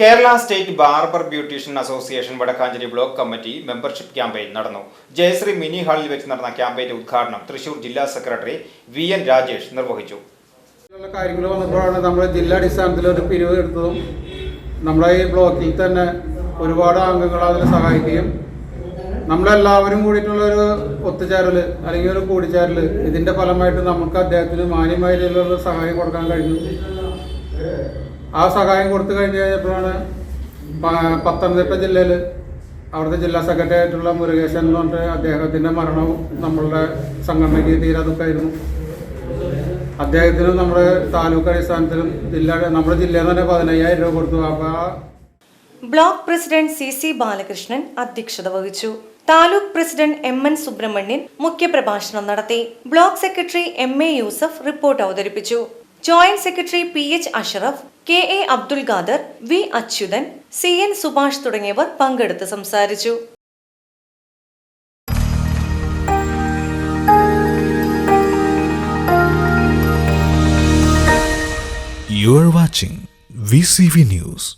Kerala state barber beautician association Vadakkanchery block committee membership campaign നടന്നു. Jayasree mini ഹാളിൽ വെച്ച് നടന്ന ക്യാമ്പയിന്റെ ഉദ്ഘാടനം തൃശൂർ ജില്ലാ സെക്രട്ടറി വി എൻ രാജേഷ് നിർവഹിച്ചു. കാര്യങ്ങൾ വന്നപ്പോഴാണ് നമ്മൾ ജില്ലാ അടിസ്ഥാനത്തിൽ ഒരു പിരിവ് എടുത്തതും നമ്മുടെ ഈ ബ്ലോക്കിൽ തന്നെ ഒരുപാട് അംഗങ്ങൾ അതിനെ സഹായിക്കുകയും നമ്മളെല്ലാവരും കൂടിയിട്ടുള്ള ഒരു ഒത്തുചേരൽ അല്ലെങ്കിൽ ഒരു കൂടിച്ചേരൽ ഇതിന്റെ ഫലമായിട്ട് നമുക്ക് അദ്ദേഹത്തിന് മാന്യമായ രീതിയിലുള്ള സഹായം കൊടുക്കാൻ കഴിഞ്ഞു. ആ സഹായം കൊടുത്തു കഴിഞ്ഞ് കഴിഞ്ഞപ്പോഴാണ് പത്തനംതിട്ട ജില്ലയിൽ അവിടുത്തെ ജില്ലാ സെക്രട്ടറി ആയിട്ടുള്ള മുരുകേശൻ എന്ന് പറഞ്ഞിട്ട് അദ്ദേഹത്തിന്റെ മരണവും നമ്മളുടെ സംഘടനയ്ക്ക് തീരാ ദുഃഖമായിരുന്നു അദ്ദേഹത്തിനും നമ്മുടെ താലൂക്ക് അടിസ്ഥാനത്തിലും ജില്ലാ നമ്മുടെ ജില്ലയിൽ തന്നെ പതിനയ്യായിരം രൂപ കൊടുത്തു. അപ്പോൾ ആ block president C C Balakrishnan അധ്യക്ഷത വഹിച്ചു. Taluk president M N Subramanian മുഖ്യപ്രഭാഷണം നടത്തി. Block secretary M A Yusuf report അവതരിപ്പിച്ചു. Joint secretary P H Ashraf K A Abdul Khader V Achuthan C N Subhash തുടങ്ങിയവർ പങ്കെടുത്ത് സംസാരിച്ചു You are watching VCV News.